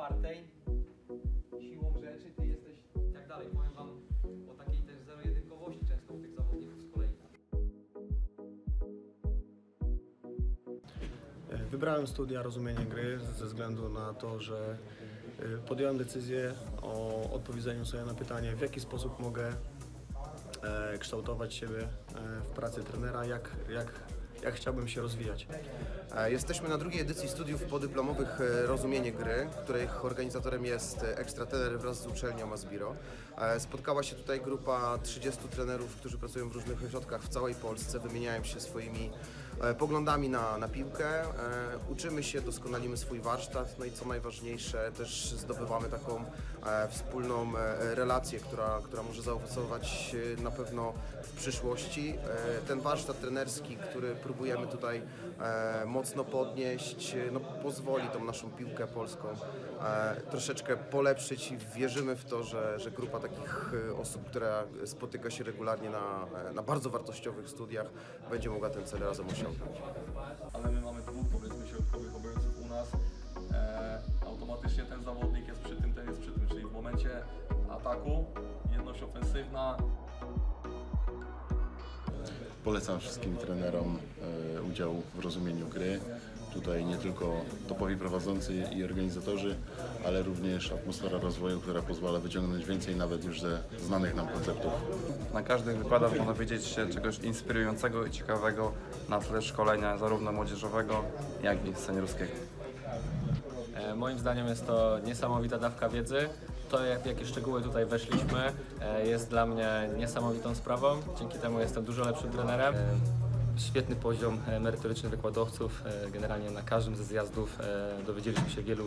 otwartej, siłą rzeczy ty jesteś i tak dalej. Powiem wam o takiej też zero-jedynkowości często u tych zawodników z kolei. Wybrałem studia rozumienie gry ze względu na to, że y, podjąłem decyzję o odpowiedzeniu sobie na pytanie, w jaki sposób mogę e, kształtować siebie e, w pracy trenera, jak, jak jak chciałbym się rozwijać. E, Jesteśmy na drugiej edycji studiów podyplomowych e, Rozumienie Gry, których organizatorem jest e, ekstratener wraz z uczelnią Asbiro. E, Spotkała się tutaj grupa 30 trenerów, którzy pracują w różnych ośrodkach w całej Polsce, wymieniają się swoimi poglądami na, na piłkę, e, uczymy się, doskonalimy swój warsztat, no i co najważniejsze, też zdobywamy taką e, wspólną e, relację, która, która może zaowocować e, na pewno w przyszłości. E, Ten warsztat trenerski, który próbujemy tutaj e, mocno podnieść, e, no, pozwoli tą naszą piłkę polską e, troszeczkę polepszyć i wierzymy w to, że, że grupa takich e, osób, która spotyka się regularnie na, e, na bardzo wartościowych studiach, będzie mogła ten cel razem osiągnąć. Ale my mamy dwóch powiedzmy środkowych obrońców u nas, e, automatycznie ten zawodnik jest przy tym, ten jest przy tym, czyli w momencie ataku jedność ofensywna, Polecam wszystkim trenerom e, udział w rozumieniu gry. Tutaj nie tylko topowi prowadzący i organizatorzy, ale również atmosfera rozwoju, która pozwala wyciągnąć więcej nawet już ze znanych nam konceptów. Na każdych wykładach można wiedzieć się czegoś inspirującego i ciekawego na tle szkolenia zarówno młodzieżowego, jak i seniorskiego. E, Moim zdaniem jest to niesamowita dawka wiedzy. To, jak, w jakie szczegóły tutaj weszliśmy, e, jest dla mnie niesamowitą sprawą. Dzięki temu jestem dużo lepszym trenerem. Świetny poziom e, merytoryczny wykładowców. E, Generalnie na każdym ze zjazdów e, dowiedzieliśmy się wielu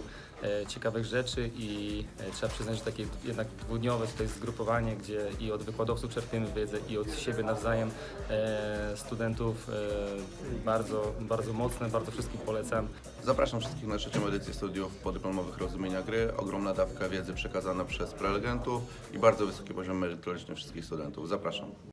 ciekawych rzeczy i trzeba przyznać, że takie jednak dwudniowe tutaj zgrupowanie, gdzie i od wykładowców czerpiemy wiedzę i od siebie nawzajem studentów bardzo, bardzo mocne, bardzo wszystkim polecam. Zapraszam wszystkich na trzecią edycję studiów podyplomowych rozumienia gry. Ogromna dawka wiedzy przekazana przez prelegentów i bardzo wysoki poziom merytoryczny wszystkich studentów. Zapraszam.